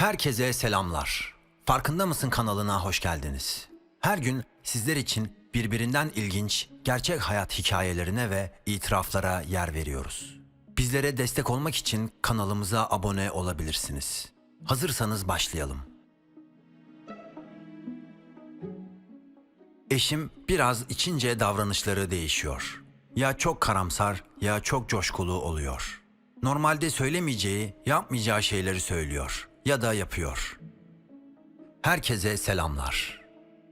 Herkese selamlar. Farkında mısın kanalına hoş geldiniz. Her gün sizler için birbirinden ilginç gerçek hayat hikayelerine ve itiraflara yer veriyoruz. Bizlere destek olmak için kanalımıza abone olabilirsiniz. Hazırsanız başlayalım. Eşim biraz içince davranışları değişiyor. Ya çok karamsar ya çok coşkulu oluyor. Normalde söylemeyeceği, yapmayacağı şeyleri söylüyor ya da yapıyor. Herkese selamlar.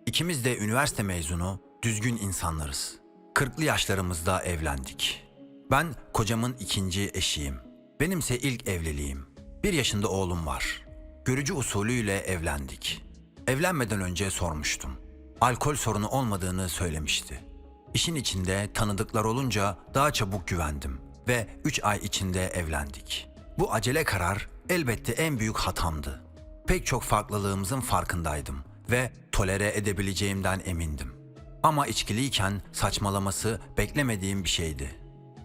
İkimiz de üniversite mezunu, düzgün insanlarız. Kırklı yaşlarımızda evlendik. Ben kocamın ikinci eşiyim. Benimse ilk evliliğim. Bir yaşında oğlum var. Görücü usulüyle evlendik. Evlenmeden önce sormuştum. Alkol sorunu olmadığını söylemişti. İşin içinde tanıdıklar olunca daha çabuk güvendim ve 3 ay içinde evlendik. Bu acele karar elbette en büyük hatamdı. Pek çok farklılığımızın farkındaydım ve tolere edebileceğimden emindim. Ama içkiliyken saçmalaması beklemediğim bir şeydi.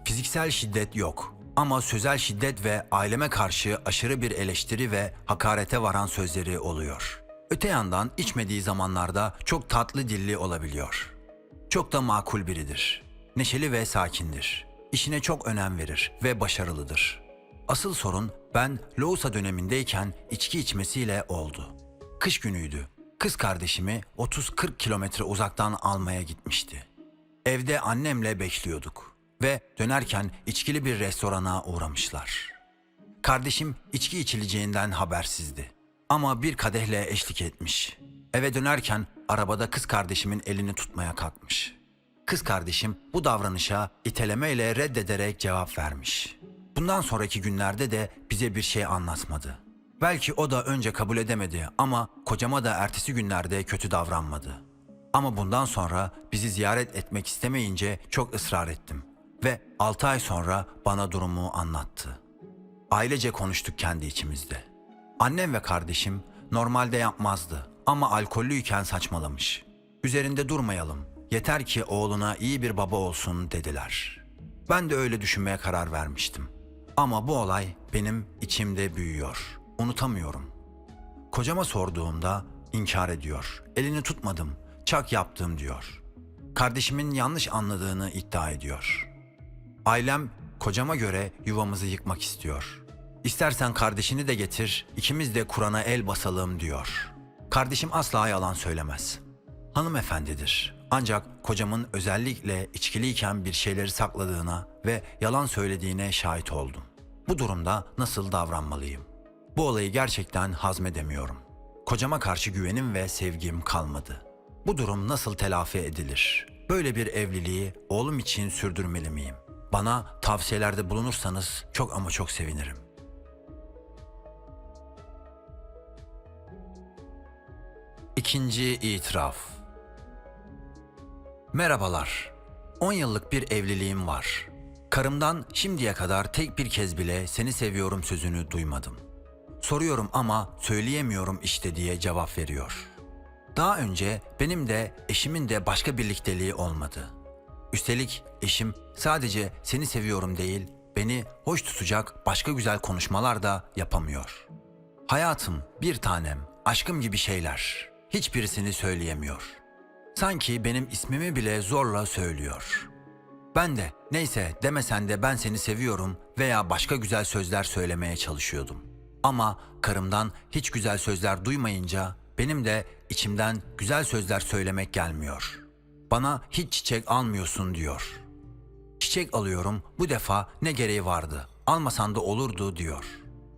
Fiziksel şiddet yok ama sözel şiddet ve aileme karşı aşırı bir eleştiri ve hakarete varan sözleri oluyor. Öte yandan içmediği zamanlarda çok tatlı dilli olabiliyor. Çok da makul biridir. Neşeli ve sakindir. İşine çok önem verir ve başarılıdır. Asıl sorun ben Loğusa dönemindeyken içki içmesiyle oldu. Kış günüydü. Kız kardeşimi 30-40 kilometre uzaktan almaya gitmişti. Evde annemle bekliyorduk ve dönerken içkili bir restorana uğramışlar. Kardeşim içki içileceğinden habersizdi. Ama bir kadehle eşlik etmiş. Eve dönerken arabada kız kardeşimin elini tutmaya kalkmış. Kız kardeşim bu davranışa itelemeyle reddederek cevap vermiş. Bundan sonraki günlerde de bize bir şey anlatmadı. Belki o da önce kabul edemedi ama kocama da ertesi günlerde kötü davranmadı. Ama bundan sonra bizi ziyaret etmek istemeyince çok ısrar ettim ve 6 ay sonra bana durumu anlattı. Ailece konuştuk kendi içimizde. Annem ve kardeşim normalde yapmazdı ama alkollüyken saçmalamış. Üzerinde durmayalım. Yeter ki oğluna iyi bir baba olsun dediler. Ben de öyle düşünmeye karar vermiştim. Ama bu olay benim içimde büyüyor. Unutamıyorum. Kocama sorduğumda inkar ediyor. Elini tutmadım, çak yaptım diyor. Kardeşimin yanlış anladığını iddia ediyor. Ailem kocama göre yuvamızı yıkmak istiyor. İstersen kardeşini de getir, ikimiz de Kur'an'a el basalım diyor. Kardeşim asla yalan söylemez. Hanımefendidir. Ancak kocamın özellikle içkiliyken bir şeyleri sakladığına ve yalan söylediğine şahit oldum. Bu durumda nasıl davranmalıyım? Bu olayı gerçekten hazmedemiyorum. Kocama karşı güvenim ve sevgim kalmadı. Bu durum nasıl telafi edilir? Böyle bir evliliği oğlum için sürdürmeli miyim? Bana tavsiyelerde bulunursanız çok ama çok sevinirim. İkinci itiraf. Merhabalar. 10 yıllık bir evliliğim var. Karımdan şimdiye kadar tek bir kez bile seni seviyorum sözünü duymadım. Soruyorum ama söyleyemiyorum işte diye cevap veriyor. Daha önce benim de eşimin de başka birlikteliği olmadı. Üstelik eşim sadece seni seviyorum değil, beni hoş tutacak başka güzel konuşmalar da yapamıyor. Hayatım, bir tanem, aşkım gibi şeyler. Hiçbirisini söyleyemiyor. Sanki benim ismimi bile zorla söylüyor. Ben de neyse demesen de ben seni seviyorum veya başka güzel sözler söylemeye çalışıyordum. Ama karımdan hiç güzel sözler duymayınca benim de içimden güzel sözler söylemek gelmiyor. Bana hiç çiçek almıyorsun diyor. Çiçek alıyorum bu defa ne gereği vardı almasan da olurdu diyor.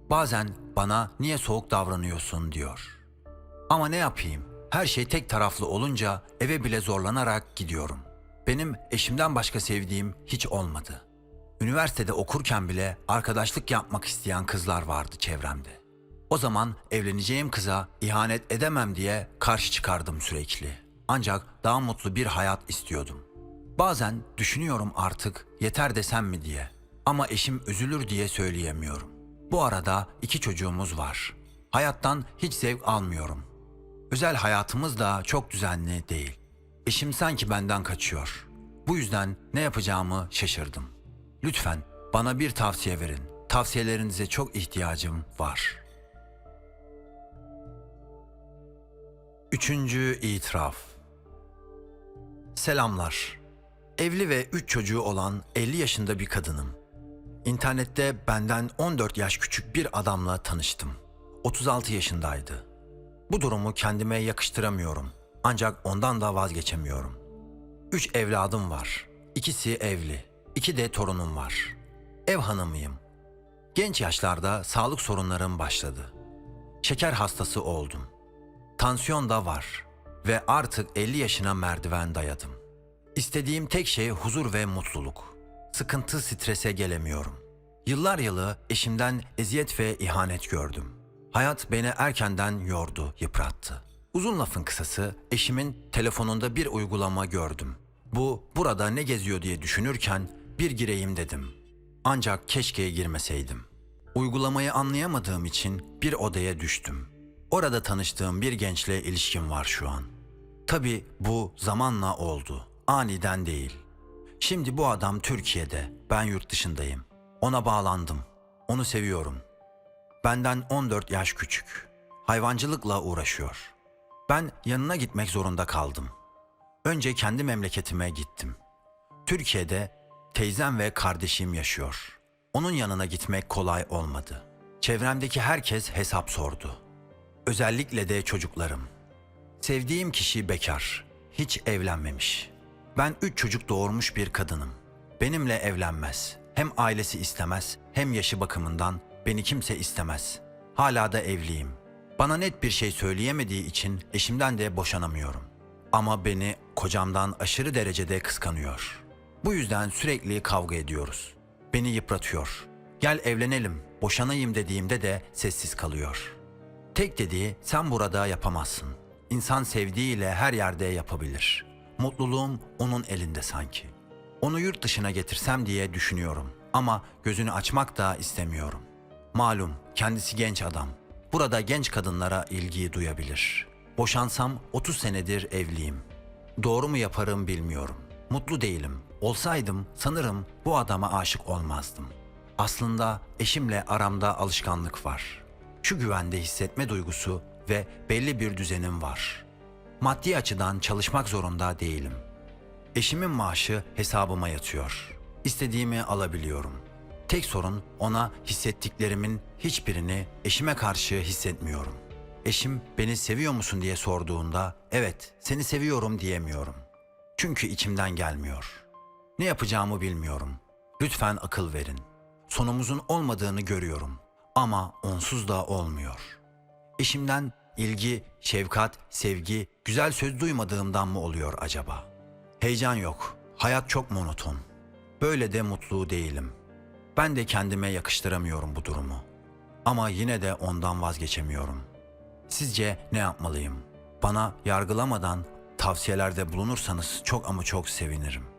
Bazen bana niye soğuk davranıyorsun diyor. Ama ne yapayım? Her şey tek taraflı olunca eve bile zorlanarak gidiyorum. Benim eşimden başka sevdiğim hiç olmadı. Üniversitede okurken bile arkadaşlık yapmak isteyen kızlar vardı çevremde. O zaman evleneceğim kıza ihanet edemem diye karşı çıkardım sürekli. Ancak daha mutlu bir hayat istiyordum. Bazen düşünüyorum artık yeter desem mi diye. Ama eşim üzülür diye söyleyemiyorum. Bu arada iki çocuğumuz var. Hayattan hiç zevk almıyorum. Özel hayatımız da çok düzenli değil. Eşim sanki benden kaçıyor. Bu yüzden ne yapacağımı şaşırdım. Lütfen bana bir tavsiye verin. Tavsiyelerinize çok ihtiyacım var. Üçüncü itiraf. Selamlar. Evli ve üç çocuğu olan 50 yaşında bir kadınım. İnternette benden 14 yaş küçük bir adamla tanıştım. 36 yaşındaydı. Bu durumu kendime yakıştıramıyorum. Ancak ondan da vazgeçemiyorum. Üç evladım var. İkisi evli. iki de torunum var. Ev hanımıyım. Genç yaşlarda sağlık sorunlarım başladı. Şeker hastası oldum. Tansiyon da var ve artık 50 yaşına merdiven dayadım. İstediğim tek şey huzur ve mutluluk. Sıkıntı, strese gelemiyorum. Yıllar yılı eşimden eziyet ve ihanet gördüm. Hayat beni erkenden yordu, yıprattı. Uzun lafın kısası eşimin telefonunda bir uygulama gördüm. Bu burada ne geziyor diye düşünürken bir gireyim dedim. Ancak keşke girmeseydim. Uygulamayı anlayamadığım için bir odaya düştüm. Orada tanıştığım bir gençle ilişkim var şu an. Tabii bu zamanla oldu. Aniden değil. Şimdi bu adam Türkiye'de, ben yurt dışındayım. Ona bağlandım. Onu seviyorum. Benden 14 yaş küçük. Hayvancılıkla uğraşıyor. Ben yanına gitmek zorunda kaldım. Önce kendi memleketime gittim. Türkiye'de teyzem ve kardeşim yaşıyor. Onun yanına gitmek kolay olmadı. Çevremdeki herkes hesap sordu. Özellikle de çocuklarım. Sevdiğim kişi bekar, hiç evlenmemiş. Ben üç çocuk doğurmuş bir kadınım. Benimle evlenmez. Hem ailesi istemez, hem yaşı bakımından beni kimse istemez. Hala da evliyim. Bana net bir şey söyleyemediği için eşimden de boşanamıyorum. Ama beni kocamdan aşırı derecede kıskanıyor. Bu yüzden sürekli kavga ediyoruz. Beni yıpratıyor. Gel evlenelim, boşanayım dediğimde de sessiz kalıyor. Tek dediği sen burada yapamazsın. İnsan sevdiğiyle her yerde yapabilir. Mutluluğum onun elinde sanki. Onu yurt dışına getirsem diye düşünüyorum ama gözünü açmak da istemiyorum. Malum kendisi genç adam. Burada genç kadınlara ilgiyi duyabilir. Boşansam 30 senedir evliyim. Doğru mu yaparım bilmiyorum. Mutlu değilim. Olsaydım sanırım bu adama aşık olmazdım. Aslında eşimle aramda alışkanlık var. Şu güvende hissetme duygusu ve belli bir düzenim var. Maddi açıdan çalışmak zorunda değilim. Eşimin maaşı hesabıma yatıyor. İstediğimi alabiliyorum. Tek sorun ona hissettiklerimin hiçbirini eşime karşı hissetmiyorum. Eşim beni seviyor musun diye sorduğunda evet seni seviyorum diyemiyorum. Çünkü içimden gelmiyor. Ne yapacağımı bilmiyorum. Lütfen akıl verin. Sonumuzun olmadığını görüyorum ama onsuz da olmuyor. Eşimden ilgi, şefkat, sevgi, güzel söz duymadığımdan mı oluyor acaba? Heyecan yok. Hayat çok monoton. Böyle de mutlu değilim. Ben de kendime yakıştıramıyorum bu durumu. Ama yine de ondan vazgeçemiyorum. Sizce ne yapmalıyım? Bana yargılamadan tavsiyelerde bulunursanız çok ama çok sevinirim.